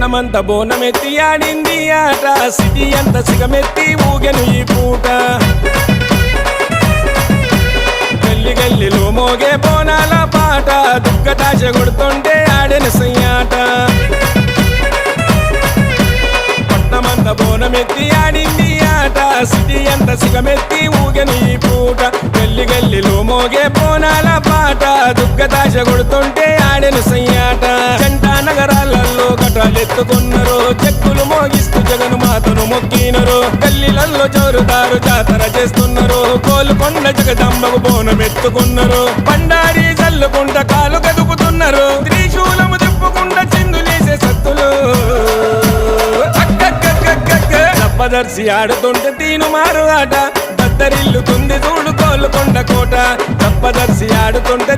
పట్నమంత బోనమెత్తి ఆడింది ఆట సిటీ అంత సిగమెత్తి ఊగెను ఈ పూట. గల్లి గల్లిలో మోగే బోనాల పాట. దుక్కటాశ కొడుతుంటే ఆడెను సయ్యాట. పట్నమంత బోనమెత్తి ఆడింది ఆట సిటీ అంత సిగమెత్తి ఊగెను ఈ పూట. గల్లి గల్లిలో మోగే బోనాల పాట. దుగ్గదాశ కొడుతుంటే నగరాలలో చెక్కులు మోగిస్తూ జగన్ మాతను మొక్కినరు. గల్లీలలో జోరుదారు జాతర చేస్తున్నారు. కోలుకొండ జగదంబకు బోనం ఎత్తుకున్నారు. బండారి చల్లుకుంట కాలు కదుపుతున్నారు త్రిశూలము తిప్పుకుంట చిందులేసే సత్తులు. దర్శి ఆడుతుంటే తీను మారు ఆట. దద్దరిల్లుతుంది చూడు కోలుకొండ కోట. దప్పదర్శి ఆడుతుంటే